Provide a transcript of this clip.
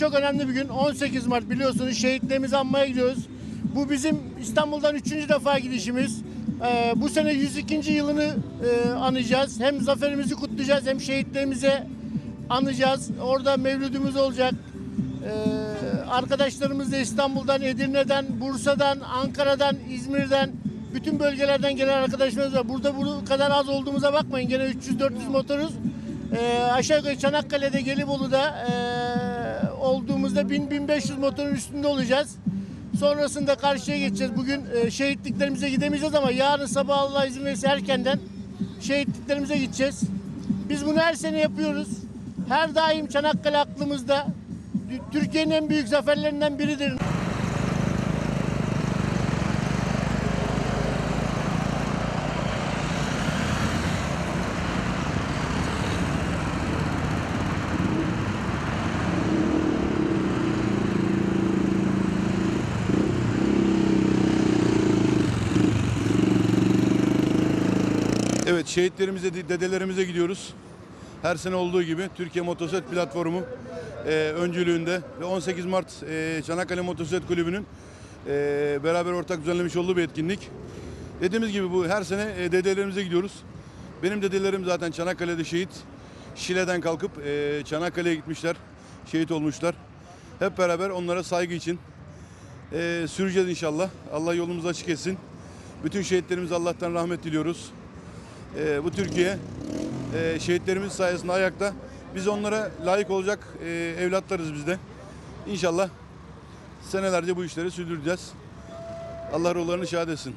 çok önemli bir gün. 18 Mart biliyorsunuz şehitlerimizi anmaya gidiyoruz. Bu bizim İstanbul'dan üçüncü defa gidişimiz. Ee, bu sene 102. yılını e, anacağız. Hem zaferimizi kutlayacağız hem şehitlerimize anacağız. Orada mevlüdümüz olacak. Ee, arkadaşlarımız da İstanbul'dan, Edirne'den, Bursa'dan, Ankara'dan, İzmir'den bütün bölgelerden gelen arkadaşlarımız var. Burada bu kadar az olduğumuza bakmayın. Gene 300-400 motoruz. Ee, aşağı yukarı Çanakkale'de, Gelibolu'da ee, olduğumuzda 1000-1500 motorun üstünde olacağız. Sonrasında karşıya geçeceğiz. Bugün e, şehitliklerimize gidemeyeceğiz ama yarın sabah Allah izin verirse erkenden şehitliklerimize gideceğiz. Biz bunu her sene yapıyoruz. Her daim Çanakkale aklımızda. Türkiye'nin en büyük zaferlerinden biridir. Evet şehitlerimize, dedelerimize gidiyoruz. Her sene olduğu gibi Türkiye Motosiklet Platformu e, öncülüğünde ve 18 Mart e, Çanakkale Motosiklet Kulübü'nün e, beraber ortak düzenlemiş olduğu bir etkinlik. Dediğimiz gibi bu her sene e, dedelerimize gidiyoruz. Benim dedelerim zaten Çanakkale'de şehit. Şile'den kalkıp e, Çanakkale'ye gitmişler, şehit olmuşlar. Hep beraber onlara saygı için e, süreceğiz inşallah. Allah yolumuzu açık etsin. Bütün şehitlerimize Allah'tan rahmet diliyoruz. Ee, bu Türkiye e, şehitlerimiz sayesinde ayakta. Biz onlara layık olacak e, evlatlarız biz de. İnşallah senelerce bu işleri sürdüreceğiz. Allah ruhlarını şahit etsin.